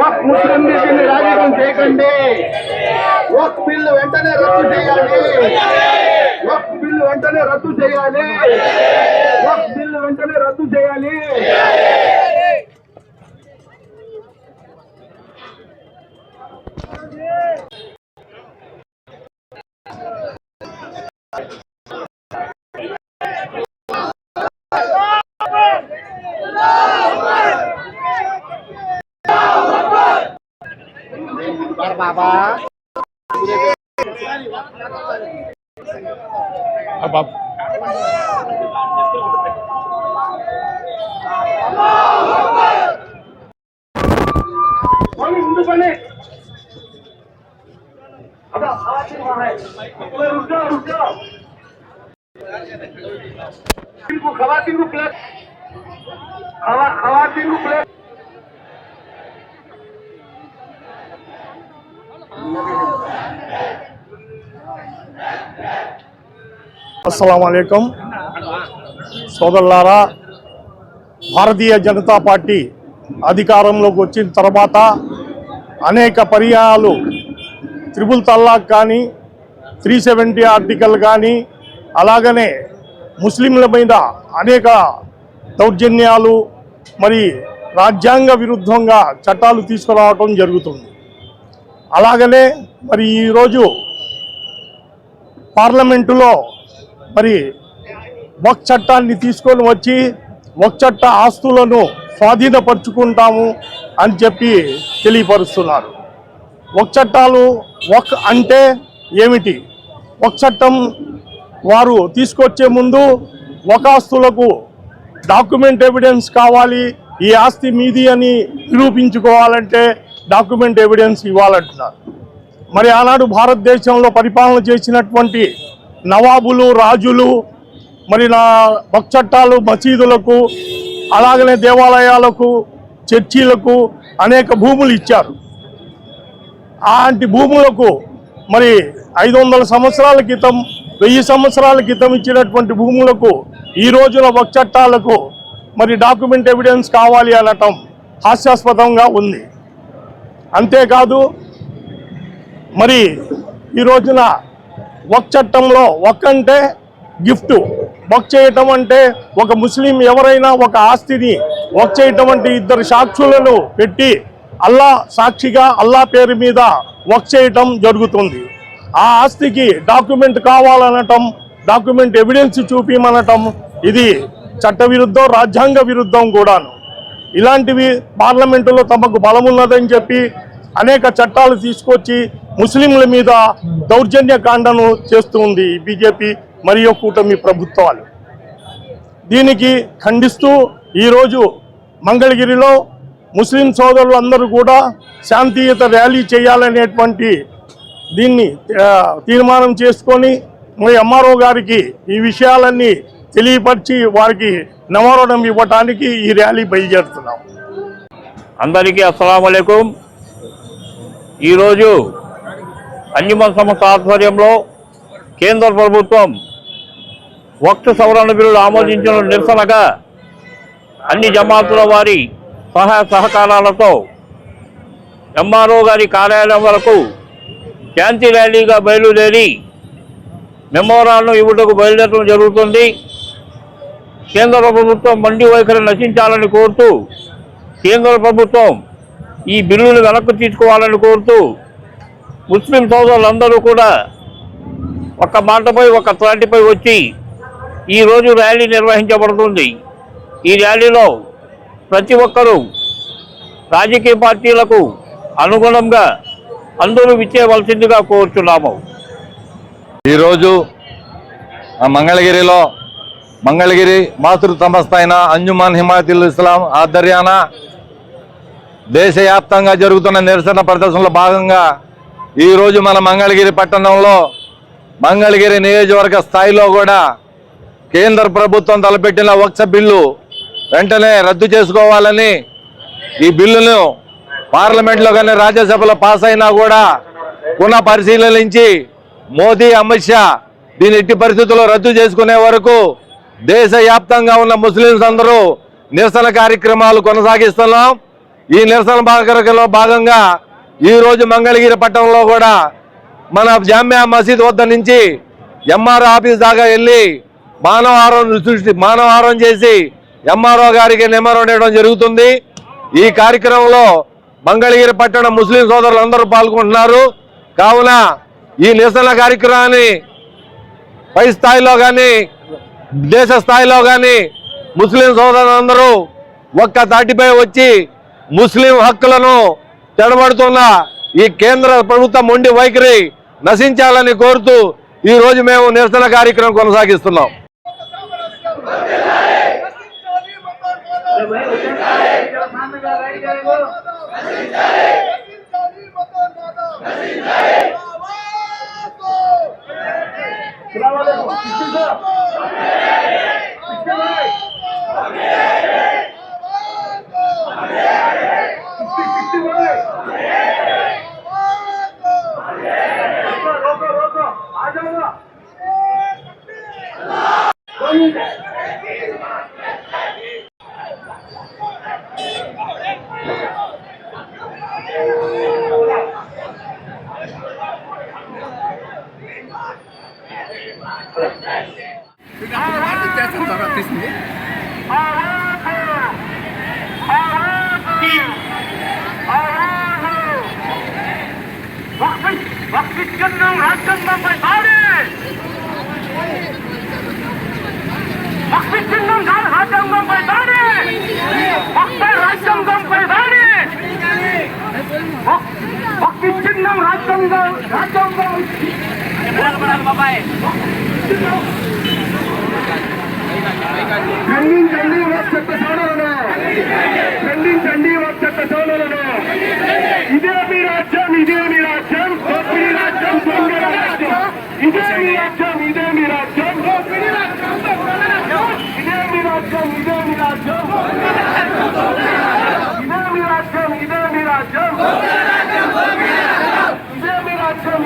ఒక ముస్లిం లీగ్ని రాజకీయం చేయకండి. ఒక బిల్లు వెంటనే రద్దు చేయాలి. ఒక బిల్లు వెంటనే రద్దు చేయాలి. ఒక బిల్లు వెంటనే రద్దు చేయాలి. আমার বাবা বাপ खवातीन को प्लेट खवा को प्लेट అస్సలం అయికం సోదరులారా భారతీయ జనతా పార్టీ అధికారంలోకి వచ్చిన తర్వాత అనేక పర్యాయాలు త్రిపుల్ తల్లాక్ కానీ త్రీ సెవెంటీ ఆర్టికల్ కానీ అలాగనే ముస్లింల మీద అనేక దౌర్జన్యాలు మరి రాజ్యాంగ విరుద్ధంగా చట్టాలు తీసుకురావటం జరుగుతుంది. అలాగనే మరి ఈరోజు పార్లమెంటులో మరి వక్ చట్టాన్ని తీసుకొని వచ్చి వక్ చట్ట ఆస్తులను స్వాధీనపరుచుకుంటాము అని చెప్పి తెలియపరుస్తున్నారు. వక్ చట్టాలు వక్ అంటే ఏమిటి? వక్ చట్టం వారు తీసుకొచ్చే ముందు ఒక ఆస్తులకు డాక్యుమెంట్ ఎవిడెన్స్ కావాలి ఈ ఆస్తి మీది అని నిరూపించుకోవాలంటే డాక్యుమెంట్ ఎవిడెన్స్ ఇవ్వాలంటున్నారు. మరి ఆనాడు భారతదేశంలో పరిపాలన చేసినటువంటి నవాబులు రాజులు మరి నా భక్చట్టాలు మసీదులకు అలాగనే దేవాలయాలకు చర్చీలకు అనేక భూములు ఇచ్చారు. అలాంటి భూములకు మరి ఐదు వందల సంవత్సరాల క్రితం వెయ్యి సంవత్సరాల క్రితం ఇచ్చినటువంటి భూములకు ఈ రోజున వక్ చట్టాలకు మరి డాక్యుమెంట్ ఎవిడెన్స్ కావాలి అనటం హాస్యాస్పదంగా ఉంది. అంతేకాదు మరి ఈ రోజున వక్ చట్టంలో వక్ అంటే గిఫ్ట్. వక్ చేయటం అంటే ఒక ముస్లిం ఎవరైనా ఒక ఆస్తిని వక్ చేయటం అంటే ఇద్దరు సాక్షులను పెట్టి అల్లా సాక్షిగా అల్లా పేరు మీద వక్ చేయటం జరుగుతుంది. ఆ ఆస్తికి డాక్యుమెంట్ కావాలనటం డాక్యుమెంట్ ఎవిడెన్స్ చూపించమనటం ఇది చట్ట విరుద్ధం రాజ్యాంగ విరుద్ధం కూడాను. ఇలాంటివి పార్లమెంటులో తమకు బలమున్నదని చెప్పి అనేక చట్టాలు తీసుకొచ్చి ముస్లింల మీద దౌర్జన్య కాండను చేస్తుంది బీజేపీ మరియు కూటమి ప్రభుత్వాలు. దీనికి ఖండిస్తూ ఈరోజు మంగళగిరిలో ముస్లిం సోదరులు అందరూ కూడా శాంతియుత ర్యాలీ చేయాలనేటువంటి దీన్ని తీర్మానం చేసుకొని మీ ఎంఆర్ఓ గారికి ఈ విషయాలన్నీ తెలియపరిచి వారికి నవరణం ఇవ్వటానికి ఈ ర్యాలీ బయలుదేరుతున్నాం. అందరికీ అస్సలం ఈరోజు అంజుమన్ సంస్థ ఆధ్వర్యంలో కేంద్ర ప్రభుత్వం వక్త సవరణ బిల్లులు ఆమోదించిన నిరసనగా అన్ని జమాతుల వారి సహాయ సహకారాలతో ఎంఆర్ఓ గారి కార్యాలయం వరకు శాంతి ర్యాలీగా బయలుదేరి మెమోరాలను ఇవ్వటకు బయలుదేరడం జరుగుతుంది. కేంద్ర ప్రభుత్వం మండి వైఖరి నశించాలని కోరుతూ కేంద్ర ప్రభుత్వం ఈ బిల్లును వెనక్కు తీసుకోవాలని కోరుతూ ముస్లిం సోదరులందరూ కూడా ఒక మాటపై ఒక త్రాటిపై వచ్చి ఈరోజు ర్యాలీ నిర్వహించబడుతుంది. ఈ ర్యాలీలో ప్రతి ఒక్కరూ రాజకీయ పార్టీలకు అనుగుణంగా అందరూ విచ్చేయవలసిందిగా కోరుచున్నాము. ఈరోజు ఆ మంగళగిరిలో మంగళగిరి మాతృ సంస్థ అయిన అంజుమాన్ హిమాయతుల్ ఇస్లాం ఆధ్వర్యాన దేశవ్యాప్తంగా జరుగుతున్న నిరసన ప్రదర్శనలో భాగంగా ఈరోజు మన మంగళగిరి పట్టణంలో మంగళగిరి నియోజకవర్గ స్థాయిలో కూడా కేంద్ర ప్రభుత్వం తలపెట్టిన వక్ష బిల్లు వెంటనే రద్దు చేసుకోవాలని ఈ బిల్లును పార్లమెంట్లో కానీ రాజ్యసభలో పాస్ అయినా కూడా పునః పరిశీలించి మోదీ అమిత్ షా దీని ఎట్టి పరిస్థితుల్లో రద్దు చేసుకునే వరకు దేశవ్యాప్తంగా ఉన్న ముస్లింస్ అందరూ నిరసన కార్యక్రమాలు కొనసాగిస్తున్నాం. ఈ నిరసన భాగంలో భాగంగా ఈరోజు మంగళగిరి పట్టణంలో కూడా మన జామ్యా మసీద్ వద్ద నుంచి ఎంఆర్ఓ ఆఫీస్ దాకా వెళ్ళి మానవహారం సృష్టి మానవహారం చేసి ఎంఆర్ఓ గారికి నిమ్మరం ఇవ్వడం జరుగుతుంది. ఈ కార్యక్రమంలో మంగళగిరి పట్టణ ముస్లిం సోదరులు అందరూ పాల్గొంటున్నారు. కావున ఈ నిరసన కార్యక్రమాన్ని పై స్థాయిలో కానీ దేశ స్థాయిలో కానీ ముస్లిం సోదరులందరూ ఒక్క తాటిపై వచ్చి ముస్లిం హక్కులను తెడబడుతున్న ఈ కేంద్ర ప్రభుత్వ మొండి వైఖరి నశించాలని కోరుతూ ఈ రోజు మేము నిరసన కార్యక్రమం కొనసాగిస్తున్నాం. Bravo, ভক্তির চিহ্ন রাজগঙ্গা রাজগঙ্গা ఖండించండి వాక్ చట్ట సోదరులను ఖండించండి వాక్ చట్ట సోదరులను ఇదే మీ రాజ్యం ఇదే మీ రాజ్యం దోపిడీ రాజ్యం దొంగల రాజ్యం ఇదే మీ రాజ్యం ఇదే మీ రాజ్యం దోపిడీ రాజ్యం ఇదే మీ రాజ్యం ఇదే మీ రాజ్యం ఇదే మీ రాజ్యం ఇదే మీ రాజ్యం ఇదే మీ రాజ్యం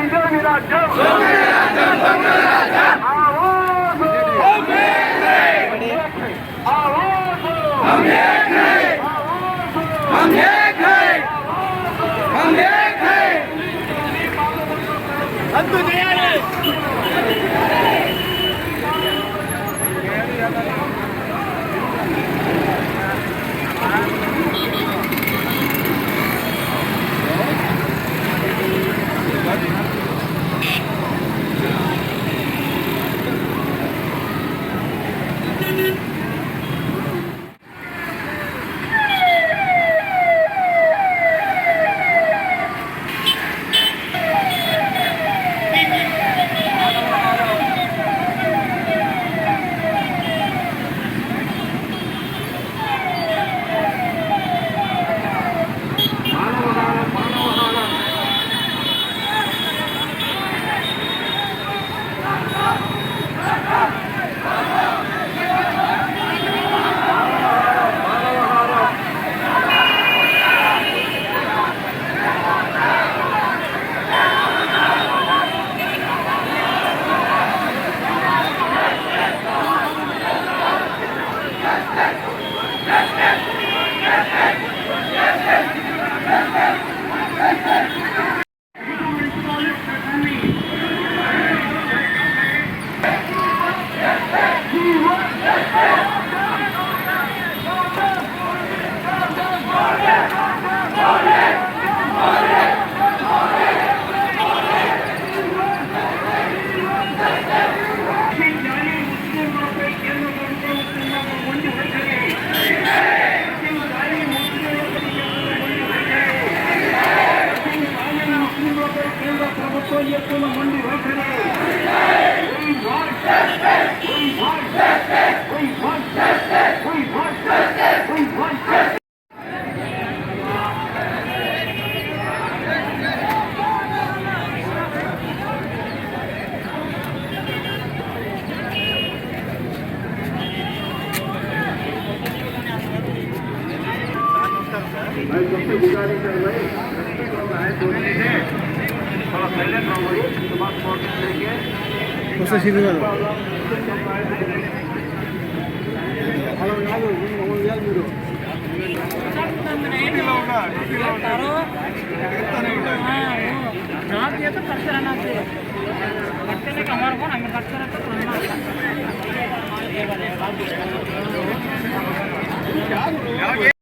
রাজ্য से गुजारिश है भाई थोड़ा पहले उससे सीधे करो हाँ ये तो करते रहना चाहिए करते नहीं हमारे को हमें करते रहते तो क्या